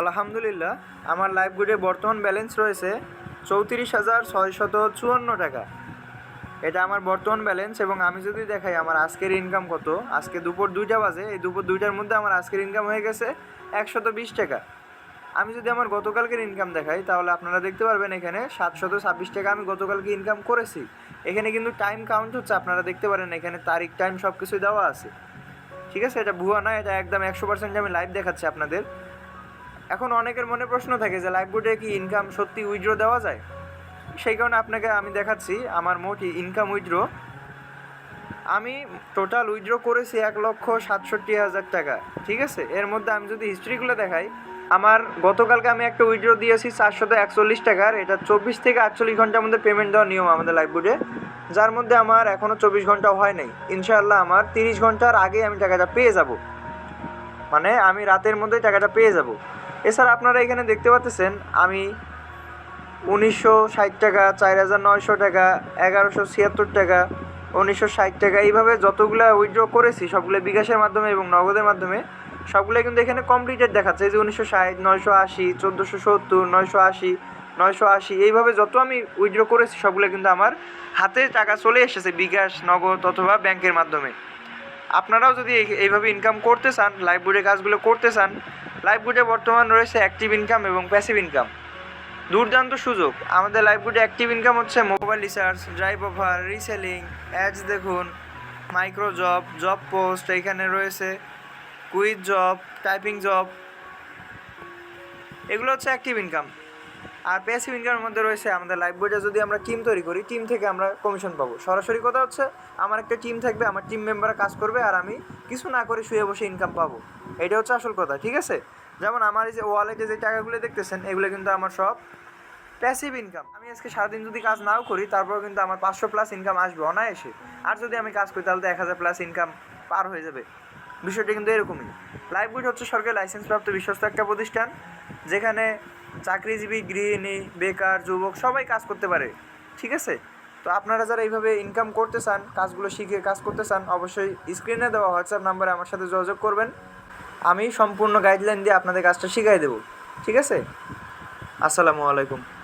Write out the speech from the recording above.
আলহামদুলিল্লাহ, আমার লাইফ গুডে বর্তমান ব্যালেন্স রয়েছে চৌত্রিশ হাজার ছয়শত চুয়ান্ন টাকা। এটা আমার বর্তমান ব্যালেন্স এবং আমি যদি দেখাই আমার আজকের ইনকাম কত, আজকে দুপুর দুইটা বাজে, এই দুপুর দুইটার মধ্যে আমার আজকের ইনকাম হয়ে গেছে একশত বিশ টাকা। আমি যদি আমার গতকালকের ইনকাম দেখাই, তাহলে আপনারা দেখতে পারবেন এখানে সাতশত ছাব্বিশ টাকা আমি গতকালকে ইনকাম করেছি। এখানে কিন্তু টাইম কাউন্ট হচ্ছে, আপনারা দেখতে পারেন এখানে তারিখ টাইম সব কিছুই দেওয়া আছে। ঠিক আছে? এটা ভুয়া না এটা একদম একশো পার্সেন্ট আমি লাইভ দেখাচ্ছি আপনাদের। এখন অনেকের মনে প্রশ্ন থাকে যে লাইভ বোর্ডে কি ইনকাম সত্যি উইথড্র দেওয়া যায়? সেই কারণে আপনাকে আমি দেখাচ্ছি আমার মোট ইনকাম উইথড্র আমি টোটাল উইথড্র করেছি এক লক্ষ সাতষট্টি হাজার টাকা, ঠিক আছে? এর মধ্যে আমি যদি হিস্ট্রিগুলো দেখাই, আমার গতকালকে আমি একটা উইড্রো দিয়েছি চারশত একচল্লিশ টাকার, এটা চব্বিশ থেকে আটচল্লিশ ঘণ্টার মধ্যে পেমেন্ট দেওয়ার নিয়ম আমাদের লাইভ বোর্ডে যার মধ্যে আমার এখনও চব্বিশ ঘণ্টা হয় নাই। ইনশাআল্লাহ আমার তিরিশ ঘণ্টার আগে আমি টাকাটা পেয়ে যাব। মানে আমি রাতের মধ্যে টাকাটা পেয়ে যাব। এছাড়া আপনারা এখানে দেখতে পাচ্ছেন, আমি উনিশশো ষাট টাকা, চার হাজার নয়শো টাকা, এগারোশো ছিয়াত্তর টাকা, উনিশশো ষাট টাকা, এইভাবে যতগুলো উইথড্র করেছি, সবগুলো বিকাশের মাধ্যমে এবং নগদের মাধ্যমে সবগুলো কিন্তু এখানে কমপ্লিটেড দেখাচ্ছে। এই যে উনিশশো ষাট, নয়শো আশি, চোদ্দোশো সত্তর, নয়শো আশি নয়শো আশি, এইভাবে যত আমি উইথড্র করেছি, সবগুলো কিন্তু আমার হাতে টাকা চলে এসেছে, বিকাশ, নগদ অথবা ব্যাংকের মাধ্যমে। আপনারাও যদি এই- এইভাবে ইনকাম করতে চান লাইব্রেরির কাজগুলো করতে চান লাইভ গুডে বর্তমান রয়েছে অ্যাক্টিভ ইনকাম এবং প্যাসিভ ইনকাম দুর্দান্ত সুযোগ। আমাদের লাইফ গুডে অ্যাক্টিভ ইনকাম হচ্ছে mobile recharge drive over reselling ads দেখুন মাইক্রো জব জব পোস্ট এখানে রয়েছে কুইজ জব টাইপিং জব এগুলো হচ্ছে অ্যাক্টিভ ইনকাম আর প্যাসিভ ইনকামের মধ্যে রয়েছে আমাদের লাইফ বোর্ডে যদি আমরা টিম তৈরি করি টিম থেকে আমরা কমিশন পাবো। সরাসরি কথা হচ্ছে, আমার একটা টিম থাকবে, আমার টিম মেম্বাররা কাজ করবে আর আমি কিছু না করে শুয়ে বসে ইনকাম পাবো। এটা হচ্ছে আসল কথা, ঠিক আছে? যেমন আমার এই যে ওয়ালেটে যে টাকাগুলো দেখতেছেন, এগুলো কিন্তু আমার সব প্যাসিভ ইনকাম আমি আজকে সারাদিন যদি কাজ নাও করি তারপর কিন্তু আমার পাঁচশো প্লাস ইনকাম আসবে অনায়াসে। আর যদি আমি কাজ করি, তাহলে তো এক হাজার প্লাস ইনকাম পার হয়ে যাবে। বিষয়টা কিন্তু এরকমই। লাইফবুড হচ্ছে সরকারি লাইসেন্সপ্রাপ্ত বিশ্বস্ত একটা প্রতিষ্ঠান, যেখানে চাকরিজীবী, গৃহিণী, বেকার, যুবক সবাই কাজ করতে পারে, ঠিক আছে? তো আপনারা যারা এইভাবে ইনকাম করতে চান, কাজগুলো শিখে কাজ করতে চান, অবশ্যই স্ক্রিনে দেওয়া হোয়াটসঅ্যাপ নাম্বারে আমার সাথে যোগাযোগ করবেন। আমি সম্পূর্ণ গাইডলাইন দিয়ে আপনাদের কাজটা শিখাই দেবো, ঠিক আছে? আসসালামু আলাইকুম।